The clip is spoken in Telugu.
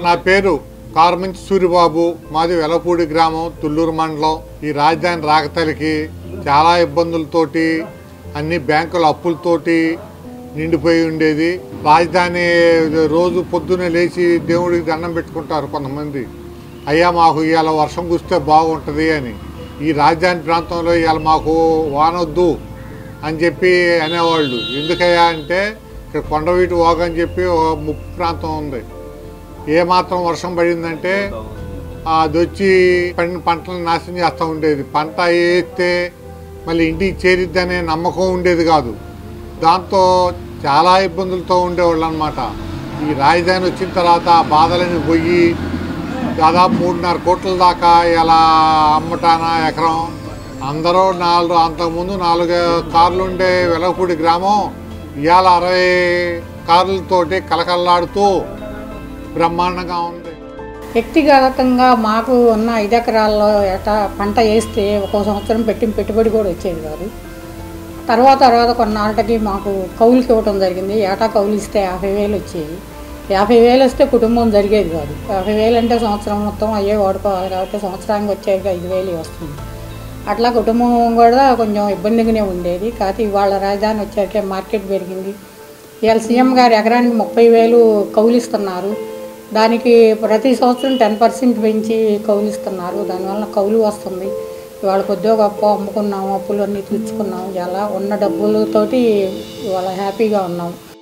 నా పేరు కార్మంచి సూరిబాబు. మాది వెలపూడి గ్రామం తుళ్ళూరు మండలం. ఈ రాజధాని రాకతలికి చాలా ఇబ్బందులతోటి అన్ని బ్యాంకుల అప్పులతోటి నిండిపోయి ఉండేది. రాజధాని రోజు పొద్దున్నే లేచి దేవుడికి దండం పెట్టుకుంటారు కొంతమంది. అయ్యా మాకు ఇవాళ వర్షం కుస్తే బాగుంటుంది అని. ఈ రాజధాని ప్రాంతంలో ఇవాళ మాకు వానొద్దు అని చెప్పి అనేవాళ్ళు. ఎందుకయ్యా? అంటే ఇక్కడ కొండవీటి వాగు అని చెప్పి ఒక ముప్పు ప్రాంతం ఉంది. ఏమాత్రం వర్షం పడిందంటే అది వచ్చి పండిన పంటలను నాశనం చేస్తూ ఉండేది. పంట వేస్తే మళ్ళీ ఇంటికి చేరిద్దనే నమ్మకం ఉండేది కాదు. దాంతో చాలా ఇబ్బందులతో ఉండేవాళ్ళు అనమాట ఈ రాజధాని వచ్చిన తర్వాత బాధలని పోయి దాదాపు మూడున్నర కోట్ల దాకా ఇలా అమ్మటాన ఎకరం? అందరూ నాలుగు అంతకుముందు నాలుగు కార్లు ఉండే వెలగపూడి గ్రామం ఇవాళ అరవై కార్లతోటి కలకల్లాడుతూ బ్రహ్మాండంగా ఉంది. వ్యక్తిగతంగా మాకు ఉన్న ఐదు ఎకరాల్లో ఏటా పంట వేస్తే ఒక్కో సంవత్సరం పెట్టిన పెట్టుబడి కూడా వచ్చేది కాదు. తర్వాత తర్వాత కొన్నాళ్ళకి మాకు కౌలుకి ఇవ్వటం జరిగింది. ఏటా కౌలు ఇస్తే యాభై వేలు వచ్చేవి యాభై వేలు వస్తే కుటుంబం జరిగేది కాదు. యాభై వేలు అంటే సంవత్సరం మొత్తం అయ్యే వాడుకోవాలి కాబట్టి సంవత్సరానికి వచ్చేది ఐదు వేలు వస్తుంది. అట్లా కుటుంబం కూడా కొంచెం ఇబ్బందిగానే ఉండేది. కాకపోతే ఇవాళ రాజధాని వచ్చాకే మార్కెట్ పెరిగింది. ఇవాళ సీఎం గారు ఎకరానికి ముప్పై వేలు కౌలిస్తున్నారు దానికి ప్రతి సంవత్సరం టెన్ పర్సెంట్ పెంచి కౌలు ఇస్తున్నారు దానివల్ల కౌలు వస్తుంది. ఇవాళ కొద్దిగా గొప్ప అమ్ముకున్నాము అప్పులన్నీ తీర్చుకున్నాము. ఇలా ఉన్న డబ్బులతోటి ఇవాళ హ్యాపీగా ఉన్నాము.